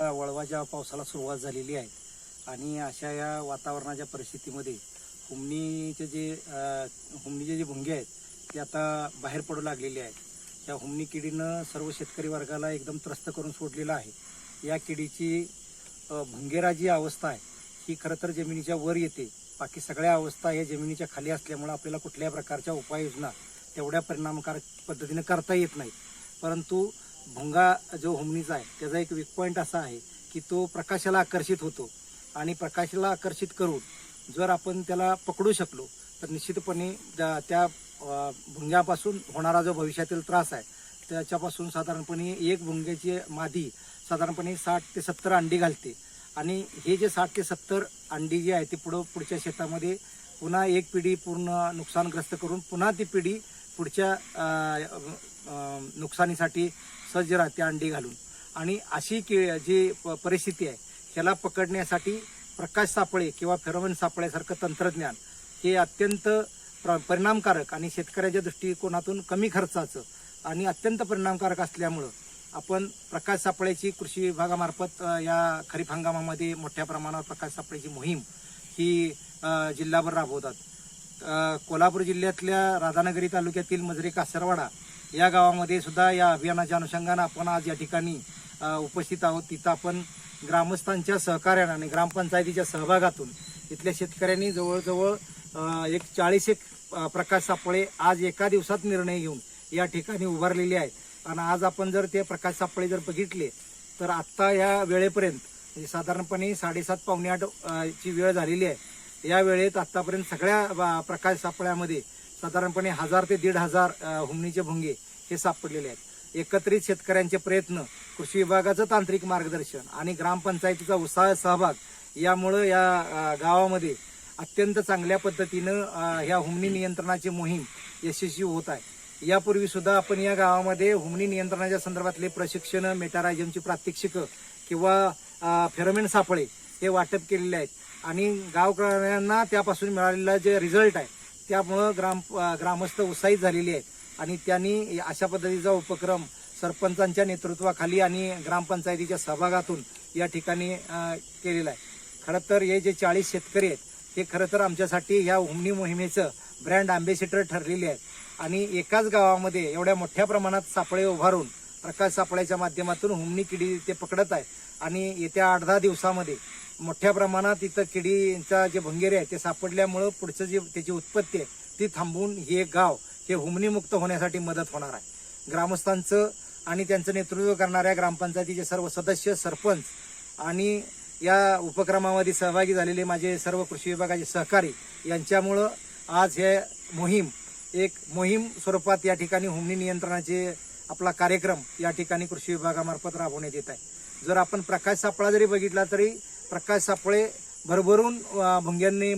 वळवाच्या पावसाला सुरुवात झालेली आहे. आणि अशा या वातावरणाच्या परिस्थितीमध्ये हुमणीचे जे हुमणीचे जे भुंगे आहेत ते आता बाहेर पडू लागलेले आहेत. या हुमणी किडीनं सर्व शेतकरी वर्गाला एकदम त्रस्त करून सोडलेलं आहे. या किडीची भुंगेरा भुंगेराजी अवस्था आहे ही खरं तर जमिनीच्या वर येते. बाकी सगळ्या अवस्था या जमिनीच्या खाली असल्यामुळे आपल्याला कुठल्याही प्रकारच्या उपाययोजना तेवढ्या परिणामकारक पद्धतीनं करता येत नाहीत परंतु भुंगा जो होमनीचा आहे त्याचा एक वीक पॉईंट असा आहे की तो प्रकाशाला आकर्षित होतो. आणि प्रकाशाला आकर्षित करून जर आपण त्याला पकडू शकलो तर निश्चितपणे त्या त्या, भुंग्यापासून होणारा जो भविष्यातील त्रास आहे त्याच्यापासून साधारणपणे एक भुंग्याची मादी साधारणपणे साठ ते सत्तर अंडी घालते. आणि हे जे साठ ते सत्तर अंडी जी आहे ती पुढं पुढच्या शेतामध्ये पुन्हा एक पिढी पूर्ण नुकसानग्रस्त करून पुन्हा ती पिढी पुढच्या नुकसानीसाठी सज्ज राहते अंडी घालून. आणि अशी कि जी प- परिस्थिती आहे ह्याला पकडण्यासाठी प्रकाश सापळे किंवा फेरोमन सापळ्यासारखं तंत्रज्ञान हे अत्यंत प्र- परिणामकारक आणि शेतकऱ्याच्या दृष्टिकोनातून कमी खर्चाचं आणि अत्यंत परिणामकारक असल्यामुळं आपण प्रकाश सापळ्याची कृषी विभागामार्फत या खरीप हंगामामध्ये मोठ्या प्रमाणावर प्रकाश सापळ्याची मोहीम ही जिल्हाभर राबवतात. कोल्हापूर जिल्ह्यातल्या राधानगरी तालुक्यातील मजरे कासरवाडा या गावामध्ये सुद्धा या अभियानाच्या अनुषंगानं आपण आज या ठिकाणी उपस्थित आहोत. तिथं आपण ग्रामस्थांच्या सहकार्यानं आणि ग्रामपंचायतीच्या सहभागातून इथल्या शेतकऱ्यांनी जवळजवळ एक चाळीस एक प्रकाश सापळे आज एका दिवसात निर्णय घेऊन या ठिकाणी उभारलेले आहेत. आणि आज आपण जर ते प्रकाश सापळे जर बघितले तर आत्ता या वेळेपर्यंत म्हणजे साधारणपणे साडेसात पावणे आठ ची वेळ झालेली आहे. या वेळेत आत्तापर्यंत सगळ्या प्रकाश सापळ्यामध्ये साधारणपणे हजार ते दीड हजार हुमणीचे भुंगे हे सापडलेले आहेत. एकत्रित शेतकऱ्यांचे प्रयत्न कृषी विभागाचं तांत्रिक मार्गदर्शन आणि ग्रामपंचायतीचा उत्साह सहभाग यामुळं या गावामध्ये अत्यंत चांगल्या पद्धतीनं ह्या हुमणी नियंत्रणाची मोहीम यशस्वी होत आहे. यापूर्वी सुद्धा आपण या गावामध्ये हुमणी नियंत्रणाच्या संदर्भातले प्रशिक्षण मेटारायझमची प्रात्यक्षिकं किंवा फेरोमेन सापळे हे वाटप केलेले आहेत. आणि गावकऱ्यांना त्यापासून मिळालेला जे रिझल्ट आहे त्यामुळं ग्राम ग्रामस्थ उत्साहित झालेले आहेत. आणि त्यांनी अशा पद्धतीचा उपक्रम सरपंचांच्या नेतृत्वाखाली आणि ग्रामपंचायतीच्या सहभागातून या ठिकाणी केलेला आहे. खरं तर हे जे चाळीस शेतकरी आहेत ते खरं तर आमच्यासाठी ह्या हुमणी मोहिमेचं ब्रँड अँबेसिडर ठरलेले आहेत. आणि एकाच गावामध्ये एवढ्या मोठ्या प्रमाणात सापळे उभारून प्रकाश सापळ्याच्या माध्यमातून हुमणी किडी ते पकडत आहे आणि येत्या आठ दहा दिवसामध्ये मोठ्या प्रमाणात इथं किडींचा जे भंगेरे आहे ते सापडल्यामुळं पुढचं जे त्याची उत्पत्ती आहे ती थांबवून हे गाव हे हुमणीमुक्त होण्यासाठी मदत होणार आहे. ग्रामस्थांचं आणि त्यांचं नेतृत्व करणाऱ्या ग्रामपंचायतीचे सर्व सदस्य सरपंच आणि या उपक्रमामध्ये सहभागी झालेले माझे सर्व कृषी विभागाचे सहकारी यांच्यामुळं आज हे मोहीम एक मोहीम स्वरूपात या ठिकाणी हुमणी नियंत्रणाचे आपला कार्यक्रम या ठिकाणी कृषी विभागामार्फत राबवण्यात येत आहे. जर आपण प्रकाश सापळा जरी बघितला तरी प्रकाश सापळे भरभरून भुंग्यांनी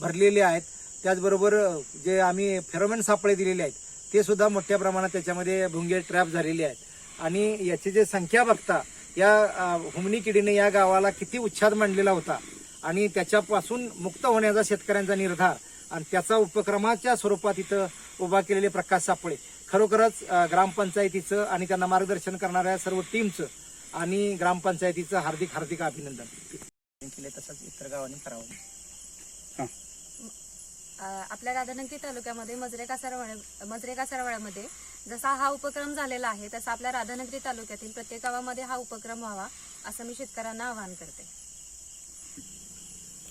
भरलेले आहेत. त्याचबरोबर जे आम्ही फेरोमेन सापळे दिलेले आहेत ते सुद्धा मोठ्या प्रमाणात त्याच्यामध्ये भुंगे ट्रॅप झालेले आहेत. आणि याची जे संख्या बघता या हुमनी हुमणी किडीने या गावाला किती उच्छाद मांडलेला होता आणि त्याच्यापासून मुक्त होण्याचा शेतकऱ्यांचा निर्धार आणि त्याचा उपक्रमाच्या स्वरूपात इथं उभा केलेले प्रकाश सापळे. खरोखरच ग्रामपंचायतीचं आणि त्यांना मार्गदर्शन करणाऱ्या सर्व टीमचं आणि ग्रामपंचायतीचं हार्दिक हार्दिक अभिनंदन. केले तसंच इतर गावांनी करावं. आपल्या राधानगरी तालुक्यामध्ये मजरे कासारवाड्या मजरे कासारवाड्यामध्ये जसा हा उपक्रम झालेला आहे तसा आपल्या राधानगरी तालुक्यातील प्रत्येक गावामध्ये हा उपक्रम व्हावा असं मी शेतकऱ्यांना आवाहन करते.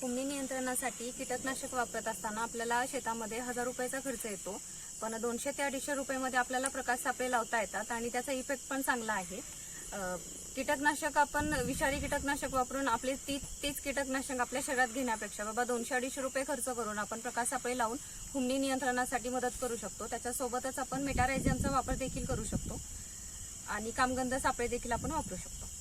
कुंभणी नियंत्रणासाठी कीटकनाशक वापरत असताना आपल्याला शेतामध्ये हजार रुपयाचा खर्च येतो पण दोनशे ते अडीचशे रुपयामध्ये आपल्याला प्रकाश सापळे लावता येतात आणि त्याचा इफेक्ट पण चांगला आहे. कीटकनाशक आपण विषारी कीटकनाशक वापरून आपले ती तीच कीटकनाशक आपल्या शरीरात घेण्यापेक्षा बाबा दोनशे अडीचशे रुपये खर्च करून आपण प्रकाश सापळे लावून हुमणी नियंत्रणासाठी मदत करू शकतो. त्याच्यासोबतच आपण मेटारायझमचा वापर देखील करू शकतो. आणि कामगंध सापळे देखील आपण वापरू शकतो.